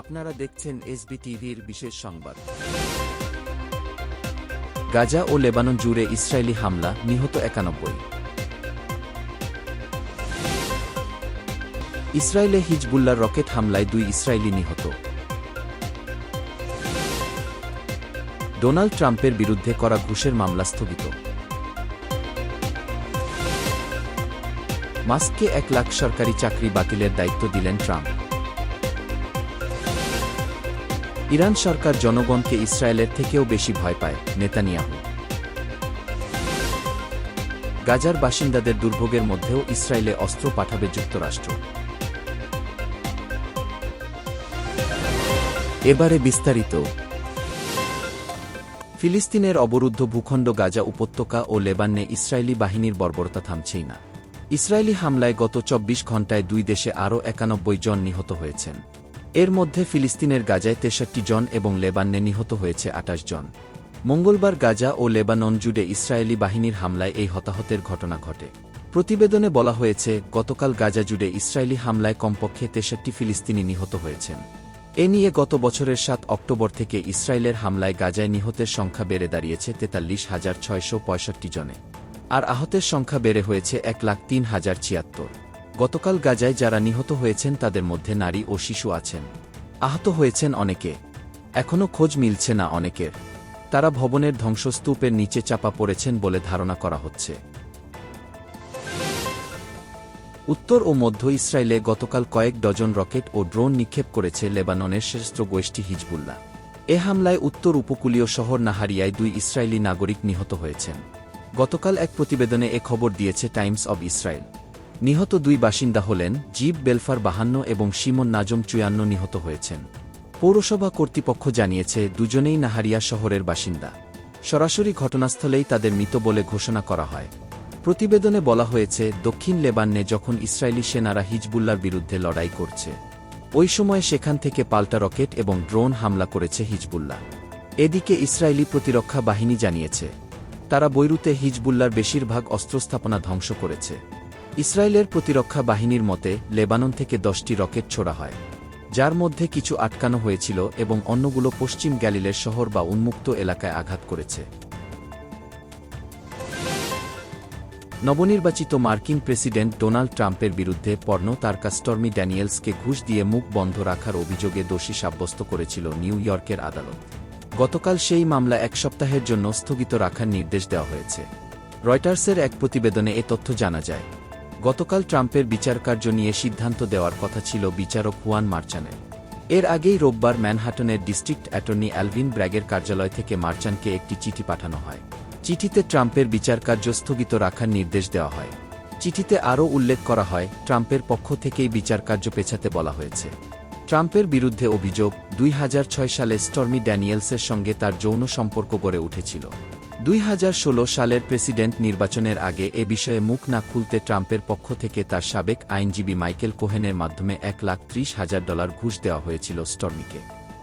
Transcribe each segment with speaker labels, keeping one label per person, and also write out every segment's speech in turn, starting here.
Speaker 1: আপনারা দেখছেন এসবি টিভির বিশেষ সংবাদ গাজা ও লেবানন জুড়ে ইসরায়েলি হামলা নিহত একানব্বই ইসরায়েলে হিজবুল্লার রকেট হামলায় দুই ইসরায়েলি নিহত ডোনাল্ড ট্রাম্পের বিরুদ্ধে করা ঘুষের মামলা স্থগিত মাস্ককে এক লাখ সরকারি চাকরি বাতিলের দায়িত্ব দিলেন ট্রাম্প ইরান সরকার জনগণকে ইসরায়েলের থেকেও বেশি ভয় পায় নেতানিয়াহু গাজার বাসিন্দাদের দুর্ভোগের মধ্যেও ইসরায়েলে অস্ত্র পাঠাবে যুক্তরাষ্ট্র এবারে বিস্তারিত ফিলিস্তিনের অবরুদ্ধ ভূখণ্ড গাজা উপত্যকা ও লেবাননে ইসরায়েলি বাহিনীর বর্বরতা থামছেই না ইসরায়েলি হামলায় গত চব্বিশ ঘণ্টায় দুই দেশে আরও একানব্বই জন নিহত হয়েছেন এর মধ্যে ফিলিস্তিনের গাজায় তেষট্টি জন এবং লেবাননে নিহত হয়েছে আটাশ জন মঙ্গলবার গাজা ও লেবানন জুড়ে ইসরায়েলি বাহিনীর হামলায় এই হতাহতের ঘটনা ঘটে প্রতিবেদনে বলা হয়েছে গতকাল গাজা জুড়ে ইসরায়েলি হামলায় কমপক্ষে তেষট্টি ফিলিস্তিনি নিহত হয়েছেন এ নিয়ে গত বছরের সাত অক্টোবর থেকে ইসরায়েলের হামলায় গাজায় নিহতের সংখ্যা বেড়ে দাঁড়িয়েছে তেতাল্লিশ হাজার ছয়শো পঁয়ষট্টি জনে আর আহতের সংখ্যা বেড়ে হয়েছে এক লাখ তিন হাজার ছিয়াত্তর গতকাল গাজায় যারা নিহত হয়েছেন তাদের মধ্যে নারী ও শিশু আছেন আহত হয়েছেন অনেকে এখনও খোঁজ মিলছে না অনেকের তারা ভবনের ধ্বংসস্তূপের নিচে চাপা পড়েছেন বলে ধারণা করা হচ্ছে উত্তর ও মধ্য ইসরায়েলে গতকাল কয়েক ডজন রকেট ও ড্রোন নিক্ষেপ করেছে লেবাননের শ্রেষ্ঠ গোষ্ঠী হিজবুল্লাহ এ হামলায় উত্তর উপকূলীয় শহর নাহারিয়ায় দুই ইসরায়েলি নাগরিক নিহত হয়েছেন গতকাল এক প্রতিবেদনে এ খবর দিয়েছে টাইমস অব ইসরায়েল নিহত দুই বাসিন্দা হলেন জীব বেলফার বাহান্ন এবং সিমন নাজম চুয়ান্ন নিহত হয়েছেন পৌরসভা কর্তৃপক্ষ জানিয়েছে দুজনেই নাহারিয়া শহরের বাসিন্দা সরাসরি ঘটনাস্থলেই তাদের মৃত বলে ঘোষণা করা হয় প্রতিবেদনে বলা হয়েছে দক্ষিণ লেবাননে যখন ইসরায়েলি সেনারা হিজবুল্লার বিরুদ্ধে লড়াই করছে ওই সময়ে সেখান থেকে পাল্টা রকেট এবং ড্রোন হামলা করেছে হিজবুল্লা এদিকে ইসরায়েলি প্রতিরক্ষা বাহিনী জানিয়েছে তারা বৈরুতে হিজবুল্লার বেশিরভাগ অস্ত্রস্থাপনা ধ্বংস করেছে ইসরায়েলের প্রতিরক্ষা বাহিনীর মতে লেবানন থেকে দশটি রকেট ছোড়া হয় যার মধ্যে কিছু আটকানো হয়েছিল এবং অন্যগুলো পশ্চিম গ্যালিলের শহর বা উন্মুক্ত এলাকায় আঘাত করেছে নবনির্বাচিত মার্কিন প্রেসিডেন্ট ডোনাল্ড ট্রাম্পের বিরুদ্ধে পর্ণ তারকা কাস্টর্মি ড্যানিয়েলসকে ঘুষ দিয়ে মুখ বন্ধ রাখার অভিযোগে দোষী সাব্যস্ত করেছিল নিউ ইয়র্কের আদালত গতকাল সেই মামলা এক সপ্তাহের জন্য স্থগিত রাখার নির্দেশ দেওয়া হয়েছে রয়টার্সের এক প্রতিবেদনে এ তথ্য জানা যায় গতকাল ট্রাম্পের বিচারকার্য নিয়ে সিদ্ধান্ত দেওয়ার কথা ছিল বিচারক হুয়ান মার্চানের এর আগেই রোববার ম্যানহাটনের ডিস্ট্রিক্ট অ্যাটর্নি অ্যালভিন ব্র্যাগের কার্যালয় থেকে মার্চানকে একটি চিঠি পাঠানো হয় চিঠিতে ট্রাম্পের বিচারকার্য স্থগিত রাখার নির্দেশ দেওয়া হয় চিঠিতে আরও উল্লেখ করা হয় ট্রাম্পের পক্ষ থেকেই বিচারকার্য পেছাতে বলা হয়েছে ট্রাম্পের বিরুদ্ধে অভিযোগ দুই সালে স্টর্মি ড্যানিয়েলসের সঙ্গে তার যৌন সম্পর্ক গড়ে উঠেছিল দুই সালের প্রেসিডেন্ট নির্বাচনের আগে এ বিষয়ে মুখ না খুলতে ট্রাম্পের পক্ষ থেকে তার সাবেক আইনজীবী মাইকেল কোহেনের মাধ্যমে এক লাখ ত্রিশ হাজার ডলার ঘুষ দেওয়া হয়েছিল স্টর্মিকে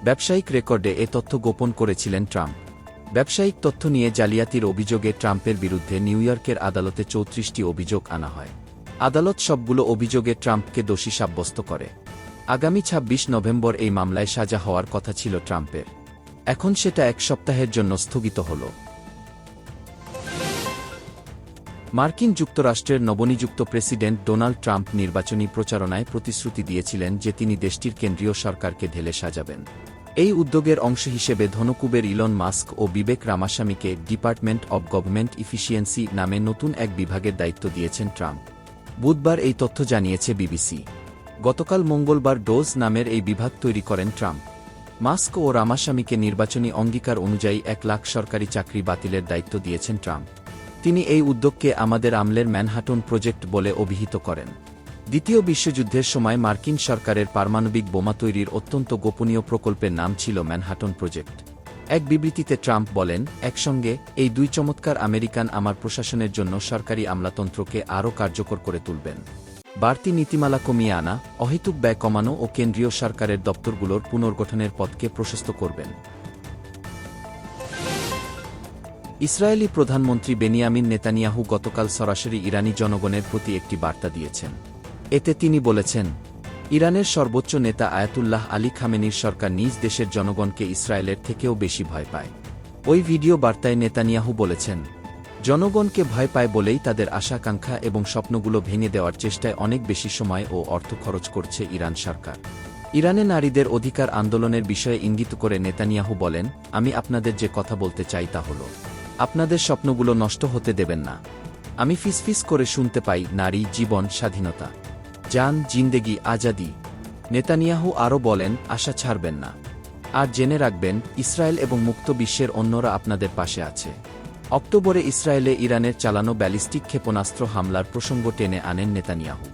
Speaker 1: ব্যবসায়িক রেকর্ডে এ তথ্য গোপন করেছিলেন ট্রাম্প ব্যবসায়িক তথ্য নিয়ে জালিয়াতির অভিযোগে ট্রাম্পের বিরুদ্ধে নিউ ইয়র্কের আদালতে চৌত্রিশটি অভিযোগ আনা হয় আদালত সবগুলো অভিযোগে ট্রাম্পকে দোষী সাব্যস্ত করে আগামী ছাব্বিশ নভেম্বর এই মামলায় সাজা হওয়ার কথা ছিল ট্রাম্পের এখন সেটা এক সপ্তাহের জন্য স্থগিত হলো মার্কিন যুক্তরাষ্ট্রের নবনিযুক্ত প্রেসিডেন্ট ডোনাল্ড ট্রাম্প নির্বাচনী প্রচারণায় প্রতিশ্রুতি দিয়েছিলেন যে তিনি দেশটির কেন্দ্রীয় সরকারকে ঢেলে সাজাবেন এই উদ্যোগের অংশ হিসেবে ধনকুবের ইলন মাস্ক ও বিবেক রামাস্বামীকে ডিপার্টমেন্ট অব গভর্নমেন্ট ইফিসিয়েন্সি নামে নতুন এক বিভাগের দায়িত্ব দিয়েছেন ট্রাম্প বুধবার এই তথ্য জানিয়েছে বিবিসি গতকাল মঙ্গলবার ডোজ নামের এই বিভাগ তৈরি করেন ট্রাম্প মাস্ক ও রামাস্বামীকে নির্বাচনী অঙ্গীকার অনুযায়ী এক লাখ সরকারি চাকরি বাতিলের দায়িত্ব দিয়েছেন ট্রাম্প তিনি এই উদ্যোগকে আমাদের আমলের ম্যানহাটন প্রজেক্ট বলে অভিহিত করেন দ্বিতীয় বিশ্বযুদ্ধের সময় মার্কিন সরকারের পারমাণবিক বোমা তৈরির অত্যন্ত গোপনীয় প্রকল্পের নাম ছিল ম্যানহাটন প্রজেক্ট এক বিবৃতিতে ট্রাম্প বলেন একসঙ্গে এই দুই চমৎকার আমেরিকান আমার প্রশাসনের জন্য সরকারি আমলাতন্ত্রকে আরও কার্যকর করে তুলবেন বাড়তি নীতিমালা কমিয়ে আনা অহেতুক ব্যয় কমানো ও কেন্দ্রীয় সরকারের দপ্তরগুলোর পুনর্গঠনের পথকে প্রশস্ত করবেন ইসরায়েলি প্রধানমন্ত্রী বেনিয়ামিন নেতানিয়াহু গতকাল সরাসরি ইরানি জনগণের প্রতি একটি বার্তা দিয়েছেন এতে তিনি বলেছেন ইরানের সর্বোচ্চ নেতা আয়াতুল্লাহ আলী খামেনির সরকার নিজ দেশের জনগণকে ইসরায়েলের থেকেও বেশি ভয় পায় ওই ভিডিও বার্তায় নেতানিয়াহু বলেছেন জনগণকে ভয় পায় বলেই তাদের আশাকাঙ্ক্ষা এবং স্বপ্নগুলো ভেঙে দেওয়ার চেষ্টায় অনেক বেশি সময় ও অর্থ খরচ করছে ইরান সরকার ইরানে নারীদের অধিকার আন্দোলনের বিষয়ে ইঙ্গিত করে নেতানিয়াহু বলেন আমি আপনাদের যে কথা বলতে চাই তা হলো আপনাদের স্বপ্নগুলো নষ্ট হতে দেবেন না আমি ফিসফিস করে শুনতে পাই নারী জীবন স্বাধীনতা জান জিন্দেগি আজাদি নেতানিয়াহু আরও বলেন আশা ছাড়বেন না আর জেনে রাখবেন ইসরায়েল এবং মুক্ত বিশ্বের অন্যরা আপনাদের পাশে আছে অক্টোবরে ইসরায়েলে ইরানের চালানো ব্যালিস্টিক ক্ষেপণাস্ত্র হামলার প্রসঙ্গ টেনে আনেন নেতানিয়াহু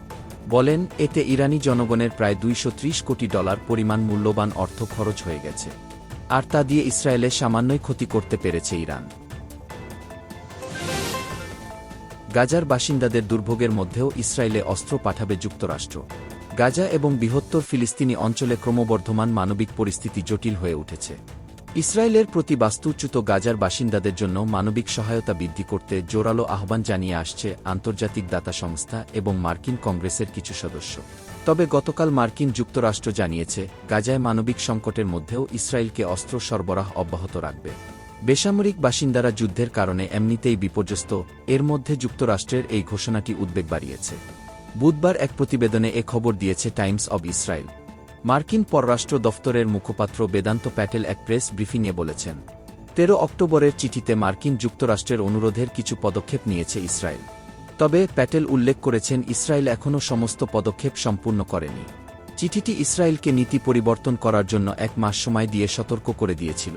Speaker 1: বলেন এতে ইরানি জনগণের প্রায় দুইশো কোটি ডলার পরিমাণ মূল্যবান অর্থ খরচ হয়ে গেছে আর তা দিয়ে ইসরায়েলে সামান্যই ক্ষতি করতে পেরেছে ইরান গাজার বাসিন্দাদের দুর্ভোগের মধ্যেও ইসরায়েলে অস্ত্র পাঠাবে যুক্তরাষ্ট্র গাজা এবং বৃহত্তর ফিলিস্তিনি অঞ্চলে ক্রমবর্ধমান মানবিক পরিস্থিতি জটিল হয়ে উঠেছে ইসরায়েলের প্রতি বাস্তুচ্যুত গাজার বাসিন্দাদের জন্য মানবিক সহায়তা বৃদ্ধি করতে জোরালো আহ্বান জানিয়ে আসছে আন্তর্জাতিক দাতা সংস্থা এবং মার্কিন কংগ্রেসের কিছু সদস্য তবে গতকাল মার্কিন যুক্তরাষ্ট্র জানিয়েছে গাজায় মানবিক সংকটের মধ্যেও ইসরায়েলকে অস্ত্র সরবরাহ অব্যাহত রাখবে বেসামরিক বাসিন্দারা যুদ্ধের কারণে এমনিতেই বিপর্যস্ত এর মধ্যে যুক্তরাষ্ট্রের এই ঘোষণাটি উদ্বেগ বাড়িয়েছে বুধবার এক প্রতিবেদনে এ খবর দিয়েছে টাইমস অব ইসরায়েল মার্কিন পররাষ্ট্র দফতরের মুখপাত্র বেদান্ত প্যাটেল এক প্রেস ব্রিফিংয়ে বলেছেন তেরো অক্টোবরের চিঠিতে মার্কিন যুক্তরাষ্ট্রের অনুরোধের কিছু পদক্ষেপ নিয়েছে ইসরায়েল তবে প্যাটেল উল্লেখ করেছেন ইসরায়েল এখনও সমস্ত পদক্ষেপ সম্পূর্ণ করেনি চিঠিটি ইসরায়েলকে নীতি পরিবর্তন করার জন্য এক মাস সময় দিয়ে সতর্ক করে দিয়েছিল